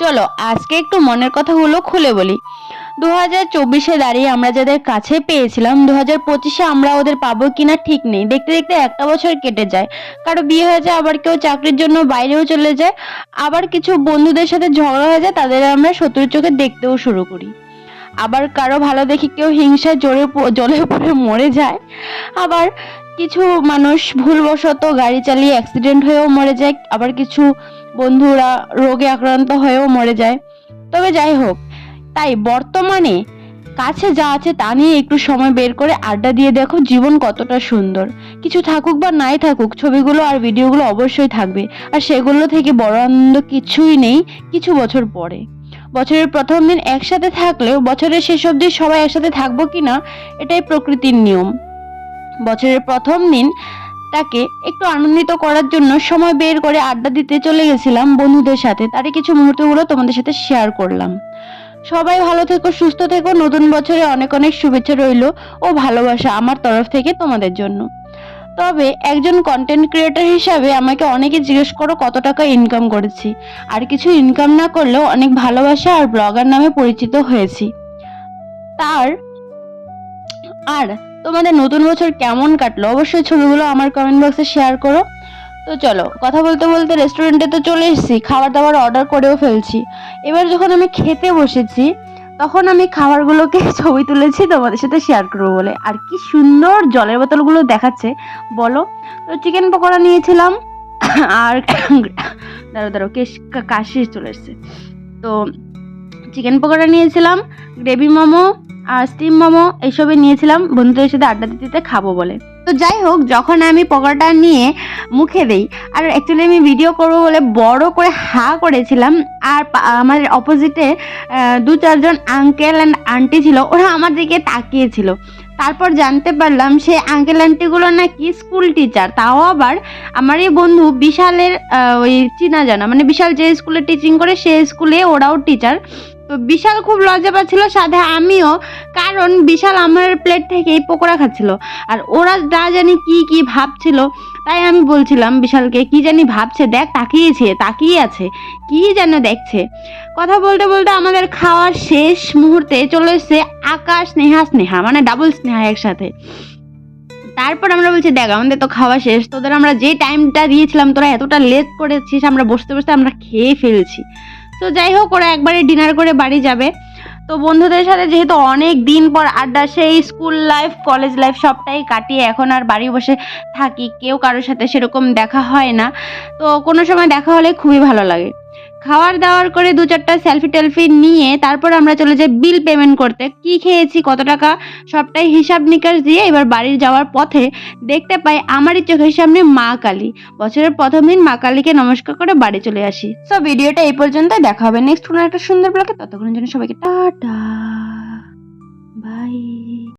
চলো, আজকে একটু মনের কথাগুলো খুলে বলি। দু হাজার চব্বিশে দাঁড়িয়ে আমরা যাদের কাছে পেয়েছিলাম দু হাজার পঁচিশে আমরা ওদের পাবো কিনা ঠিক নেই। দেখতে দেখতে একটা বছর কেটে যায়। কারও বিয়ে হয়ে যায়, আবার কেউ চাকরির জন্য বাইরেও চলে যায়। আবার কিছু বন্ধুদের সাথে ঝগড়া হয়ে যায়, তাদের আমরা শত্রুর চোখে দেখতেও শুরু করি। আবার কারও ভালো দেখি কেউ হিংসায় প- জলে পড়ে মরে যায়। আবার কিছু মানুষ ভুলবশত গাড়ি চালিয়ে অ্যাক্সিডেন্ট হয়েও মরে যায়, আবার কিছু বন্ধুরা রোগে আক্রান্ত হয়েও মরে যায়। তবে যাই হোক, তাই বর্তমানে কাছে যা আছে তা নিয়ে একটু সময় বের করে আড্ডা দিয়ে দেখো জীবন কতটা সুন্দর। কিছু থাকুক বা নাই থাকুক, ছবিগুলো আর ভিডিওগুলো অবশ্যই থাকবে। আর সেগুলো থেকে বড় আনন্দ কিছুই নেই কিছু বছর পরে। বছরের প্রথম দিন একসাথে থাকলেও বছরের শেষ অবধি সবাই একসাথে থাকব কিনা, এটাই প্রকৃতির নিয়ম। বছরের প্রথম দিন তাকে একটু আনন্দিত করার জন্য সময় বের করে আড্ডা দিতে চলে গেছিলাম বন্ধুদের সাথে। তারই কিছু মুহূর্তগুলো তোমাদের সাথে শেয়ার করলাম। সবাই ভালো থেকো, সুস্থ থেকো, নতুন বছরে অনেক অনেক শুভেচ্ছা রইল ও ভালোবাসা আমার তরফ থেকে তোমাদের জন্য। তবে একজন কন্টেন্ট ক্রিয়েটর হিসাবে আমাকে অনেকে জিজ্ঞেস করো কত টাকা ইনকাম করেছি। আর কিছু ইনকাম না করলেও অনেক ভালোবাসা আর ব্লগার নামে পরিচিত হয়েছি। তার আর তোমাদের নতুন বছর কেমন কাটলো? অবশ্যই ছবিগুলো আমার কমেন্ট বক্সে শেয়ার করো। তো চলো, কথা বলতে বলতে রেস্টুরেন্টে তো চলে এসেছি খাবার দাবার অর্ডার করেও ফেলছি। এবার যখন আমি খেতে বসেছি, তখন আমি খাবারগুলোকে ছবি তুলেছি তোমাদের সাথে শেয়ার করব বলে। আর কি সুন্দর জলের বোতলগুলো দেখাচ্ছে, বলো। তো চিকেন পকোড়া নিয়েছিলাম, আর দাঁড়ো দাঁড়ো কেশ কাশি চলে এসছে। তো চিকেন পকোড়া নিয়েছিলাম গ্রেভি মোমো আর স্টিম মোমো এইসবই নিয়েছিলাম বন্ধুদের সাথে আড্ডা দিতে খাব বলে। তো যাই হোক, যখন আমি পকোড়াটা নিয়ে মুখে দেই, আর অ্যাকচুয়ালি আমি ভিডিও করব বলে বড় করে হা করেছিলাম, আর আমার অপোজিটে দু চারজন আঙ্কেল অ্যান্ড আন্টি ছিল, ওরা আমার দিকে তাকিয়েছিল। তারপর জানতে পারলাম সে আঙ্কেল আন্টিগুলো নাকি স্কুল টিচার তাও আবার আমার এই বন্ধু বিশালের ওই চিনা জানা মানে বিশাল যে স্কুলে টিচিং করে, সে স্কুলে ওরাও টিচার তো বিশাল খুব লজ্জা পাচ্ছিল সাথে আমিও, কারণ বিশাল আমার প্লেট থেকে এই পকোড়া খাচ্ছিল। আর ওরা না জানি কি কি ভাবছিল, তাই আমি বলছিলাম বিশালকে, কি জানি ভাবছে? দেখ, তাকিয়েছে, তাকিয়ে আছে, কি যেন দেখছে? কথা বলতে বলতে আমাদের খাওয়ার শেষ মুহূর্তে চলে এসছে আকাশ স্নেহা স্নেহা মানে ডাবল স্নেহা একসাথে। তারপর আমরা বলছি, দেখ, আমাদের তো খাওয়া শেষ, তোদের আমরা যে টাইমটা দিয়েছিলাম, তোরা এতটা লেট করেছিস, আমরা বসতে বসতে আমরা খেয়ে ফেলছি। তো যাই হোক, ওরা একবারে ডিনার করে বাড়ি যাবে। তো বন্ধুদের সাথে যেহেতু অনেক দিন পর আড্ডা, সেই স্কুল লাইফ কলেজ লাইফ সবটাই কাটিয়ে এখন আর বাড়ি বসে থাকি। কেউ কারোর সাথে সেরকম দেখা হয় না। তো কোনো সময় দেখা হলে খুবই ভালো লাগে। খাওয়ার দাওয়ার করে দু চারটা সেলফি টেলফি নিয়ে তারপর আমরা চলে যাই বিল পেমেন্ট করতে। কি খেয়েছি, কত টাকা, সবটাই হিসাব নিকাশ দিয়ে এবার বাড়ির যাওয়ার পথে দেখতে পাই আমারই চোখের সামনে মা কালী। বছরের প্রথম দিন মা কালীকে নমস্কার করে বাড়ি চলে আসি। সো ভিডিওটা এই পর্যন্ত দেখা হবে নেক্সট কোনো একটা সুন্দর ব্লগে, ততক্ষণের জন্য সবাইকে টাটা বাই